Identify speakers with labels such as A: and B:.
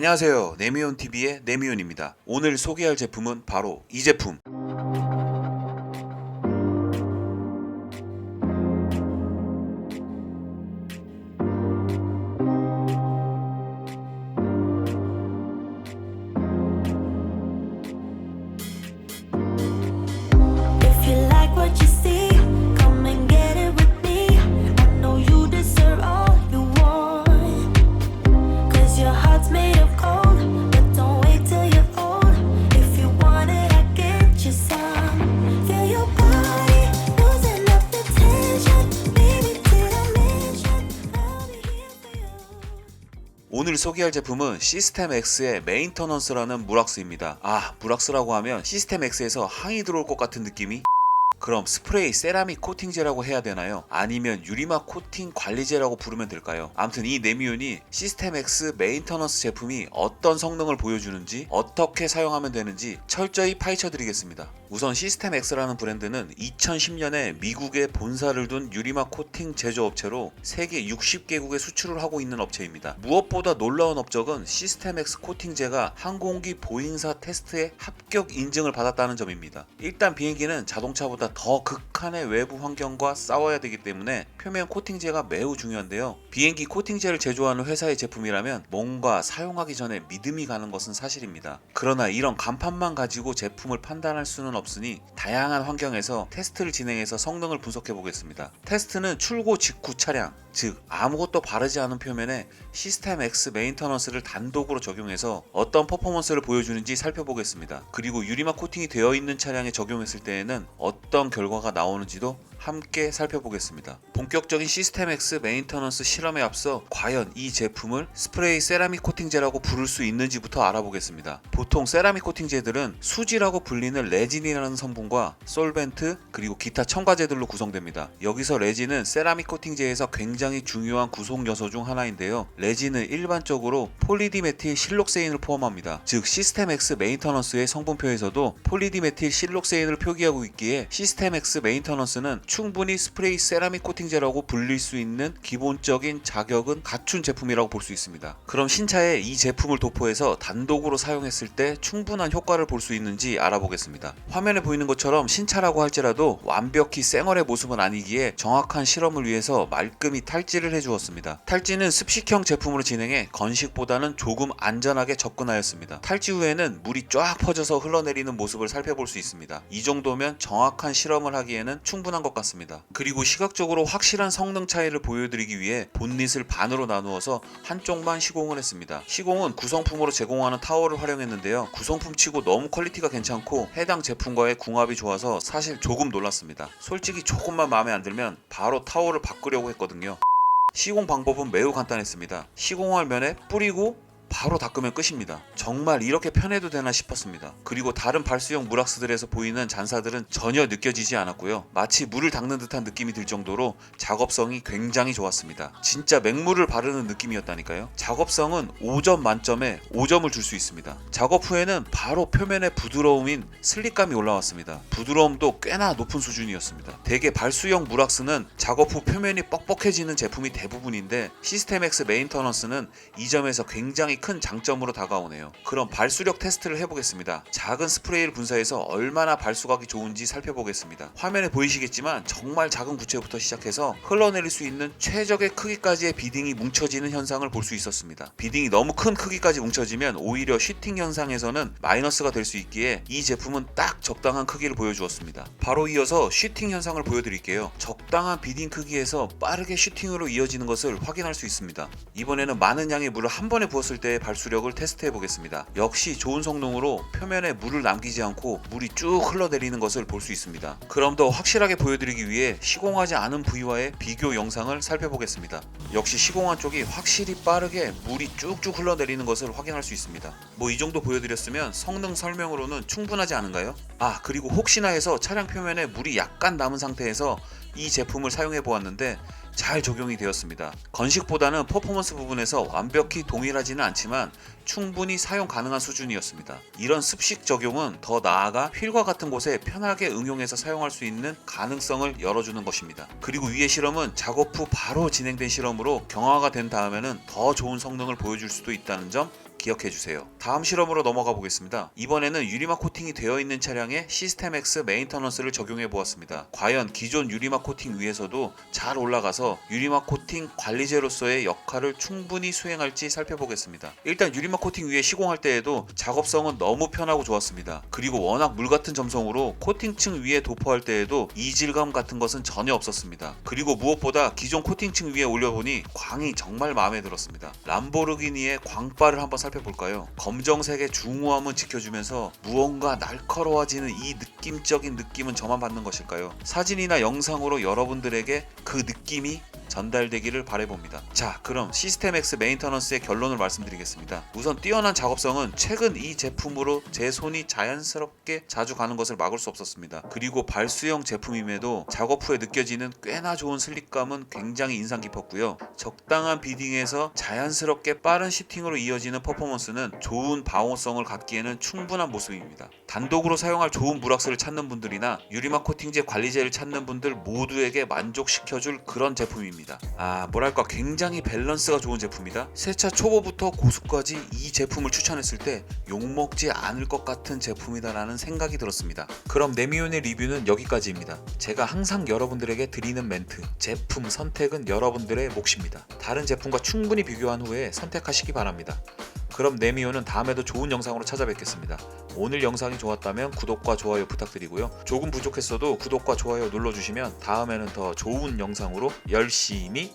A: 안녕하세요. 네미온TV의 네미온입니다. 오늘 소개할 제품은 바로 이 제품. 오늘 소개할 제품은 시스템 X의 메인터넌스라는 무락스입니다. 아, 무락스라고 하면 시스템 X에서 항이 들어올 것 같은 느낌이 그럼 스프레이 세라믹 코팅제라고 해야 되나요? 아니면 유리막 코팅 관리제라고 부르면 될까요? 아무튼 이 네미온이 시스템 X 메인터넌스 제품이 어떤 성능을 보여주는지 어떻게 사용하면 되는지 철저히 파헤쳐 드리겠습니다. 우선 시스템 X라는 브랜드는 2010년에 미국에 본사를 둔 유리막 코팅 제조업체로 세계 60개국에 수출을 하고 있는 업체입니다. 무엇보다 놀라운 업적은 시스템 X 코팅제가 항공기 보잉사 테스트에 합격 인증을 받았다는 점입니다. 일단 비행기는 자동차보다 더 극한의 외부 환경과 싸워야 되기 때문에 표면 코팅제가 매우 중요한데요. 비행기 코팅제를 제조하는 회사의 제품이라면 뭔가 사용하기 전에 믿음이 가는 것은 사실입니다. 그러나 이런 간판만 가지고 제품을 판단할 수는 없으니 다양한 환경에서 테스트를 진행해서 성능을 분석해 보겠습니다. 테스트는 출고 직후 차량, 즉 아무것도 바르지 않은 표면에 시스템 X 메인터넌스를 단독으로 적용해서 어떤 퍼포먼스를 보여주는지 살펴보겠습니다. 그리고 유리막 코팅이 되어 있는 차량에 적용했을 때에는 어떤 결과가 나오는지도 함께 살펴보겠습니다. 본격적인 시스템 X 메인터넌스 실험에 앞서 과연 이 제품을 스프레이 세라믹 코팅제라고 부를 수 있는지부터 알아보겠습니다. 보통 세라믹 코팅제들은 수지라고 불리는 레진이라는 성분과 솔벤트 그리고 기타 첨가제들로 구성됩니다. 여기서 레진은 세라믹 코팅제에서 굉장히 중요한 구성 요소 중 하나인데요. 레진은 일반적으로 폴리디메틸 실록세인을 포함합니다. 즉 시스템 X 메인터넌스의 성분표에서도 폴리디메틸 실록세인을 표기하고 있기에 시스템 X 메인터넌스는 충분히 스프레이 세라믹 코팅제라고 불릴 수 있는 기본적인 자격은 갖춘 제품이라고 볼 수 있습니다. 그럼 신차에 이 제품을 도포해서 단독으로 사용했을 때 충분한 효과를 볼 수 있는지 알아보겠습니다. 화면에 보이는 것처럼 신차라고 할지라도 완벽히 쌩얼의 모습은 아니기에 정확한 실험을 위해서 말끔히 탈지를 해주었습니다. 탈지는 습식형 제품으로 진행해 건식보다는 조금 안전하게 접근하였습니다. 탈지 후에는 물이 쫙 퍼져서 흘러내리는 모습을 살펴볼 수 있습니다. 이 정도면 정확한 실험을 하기에는 충분한 것 같습니다. 그리고 시각적으로 확실한 성능 차이를 보여드리기 위해 본닛을 반으로 나누어서 한쪽만 시공을 했습니다. 시공은 구성품으로 제공하는 타워를 활용했는데요. 구성품 치고 너무 퀄리티가 괜찮고 해당 제품과의 궁합이 좋아서 사실 조금 놀랐습니다. 솔직히 조금만 마음에 안 들면 바로 타워를 바꾸려고 했거든요. 시공 방법은 매우 간단했습니다. 시공할 면에 뿌리고 바로 닦으면 끝입니다. 정말 이렇게 편해도 되나 싶었습니다. 그리고 다른 발수형 무락스들에서 보이는 잔사들은 전혀 느껴지지 않았고요. 마치 물을 닦는 듯한 느낌이 들 정도로 작업성이 굉장히 좋았습니다. 진짜 맹물을 바르는 느낌이었다니까요. 작업성은 5점 만점에 5점을 줄 수 있습니다. 작업 후에는 바로 표면의 부드러움인 슬립감이 올라왔습니다. 부드러움도 꽤나 높은 수준이었습니다. 대개 발수형 무락스는 작업 후 표면이 뻑뻑해지는 제품이 대부분인데 시스템 X 메인터넌스는 이 점에서 굉장히 큰 장점으로 다가오네요. 그럼 발수력 테스트를 해보겠습니다. 작은 스프레이를 분사해서 얼마나 발수각이 좋은지 살펴보겠습니다. 화면에 보이시겠지만 정말 작은 구체부터 시작해서 흘러내릴 수 있는 최적의 크기까지의 비딩이 뭉쳐지는 현상을 볼 수 있었습니다. 비딩이 너무 큰 크기까지 뭉쳐지면 오히려 슈팅 현상에서는 마이너스가 될 수 있기에 이 제품은 딱 적당한 크기를 보여주었습니다. 바로 이어서 슈팅 현상을 보여드릴게요. 적당한 비딩 크기에서 빠르게 슈팅으로 이어지는 것을 확인할 수 있습니다. 이번에는 많은 양의 물을 한 번에 부었을 때의 발수력을 테스트해 보겠습니다. 역시 좋은 성능으로 표면에 물을 남기지 않고 물이 쭉 흘러내리는 것을 볼 수 있습니다. 그럼 더 확실하게 보여드리기 위해 시공하지 않은 부위와의 비교 영상을 살펴보겠습니다. 역시 시공한 쪽이 확실히 빠르게 물이 쭉쭉 흘러내리는 것을 확인할 수 있습니다. 뭐 이 정도 보여드렸으면 성능 설명으로는 충분하지 않은가요? 아 그리고 혹시나 해서 차량 표면에 물이 약간 남은 상태에서 이 제품을 사용해 보았는데 잘 적용이 되었습니다. 건식보다는 퍼포먼스 부분에서 완벽히 동일하지는 않지만 충분히 사용 가능한 수준이었습니다. 이런 습식 적용은 더 나아가 휠과 같은 곳에 편하게 응용해서 사용할 수 있는 가능성을 열어주는 것입니다. 그리고 위의 실험은 작업 후 바로 진행된 실험으로 경화가 된 다음에는 더 좋은 성능을 보여줄 수도 있다는 점 기억해 주세요. 다음 실험으로 넘어가 보겠습니다. 이번에는 유리막 코팅이 되어 있는 차량에 시스템 X 메인터넌스를 적용해 보았습니다. 과연 기존 유리막 코팅 위에서도 잘 올라가서 유리막 코팅 관리제로서의 역할을 충분히 수행할지 살펴보겠습니다. 일단 유리막 코팅 위에 시공할 때에도 작업성은 너무 편하고 좋았습니다. 그리고 워낙 물 같은 점성으로 코팅층 위에 도포할 때에도 이질감 같은 것은 전혀 없었습니다. 그리고 무엇보다 기존 코팅층 위에 올려보니 광이 정말 마음에 들었습니다. 람보르기니의 광바를 한번 살펴 볼까요? 검정색의 중후함은 지켜주면서 무언가 날카로워지는 이 느낌적인 느낌은 저만 받는 것일까요? 사진이나 영상으로 여러분들에게 그 느낌이 전달되기를 바래봅니다. 자, 그럼 시스템 X 메인터넌스의 결론을 말씀드리겠습니다. 우선 뛰어난 작업성은 최근 이 제품으로 제 손이 자연스럽게 자주 가는 것을 막을 수 없었습니다. 그리고 발수형 제품임에도 작업 후에 느껴지는 꽤나 좋은 슬립감은 굉장히 인상 깊었고요. 적당한 비딩에서 자연스럽게 빠른 시팅으로 이어지는 퍼포먼스는 좋은 방호성을 갖기에는 충분한 모습입니다. 단독으로 사용할 좋은 무락스를 찾는 분들이나 유리막 코팅제 관리제를 찾는 분들 모두에게 만족시켜줄 그런 제품입 니다. 아, 뭐랄까 굉장히 밸런스가 좋은 제품이다. 세차 초보부터 고수까지 이 제품을 추천했을 때 욕먹지 않을 것 같은 제품이다라는 생각이 들었습니다. 그럼 네미온의 리뷰는 여기까지입니다. 제가 항상 여러분들에게 드리는 멘트, 제품 선택은 여러분들의 몫입니다. 다른 제품과 충분히 비교한 후에 선택하시기 바랍니다. 그럼 네미오는 다음에도 좋은 영상으로 찾아뵙겠습니다. 오늘 영상이 좋았다면 구독과 좋아요 부탁드리고요. 조금 부족했어도 구독과 좋아요 눌러주시면 다음에는 더 좋은 영상으로 열심히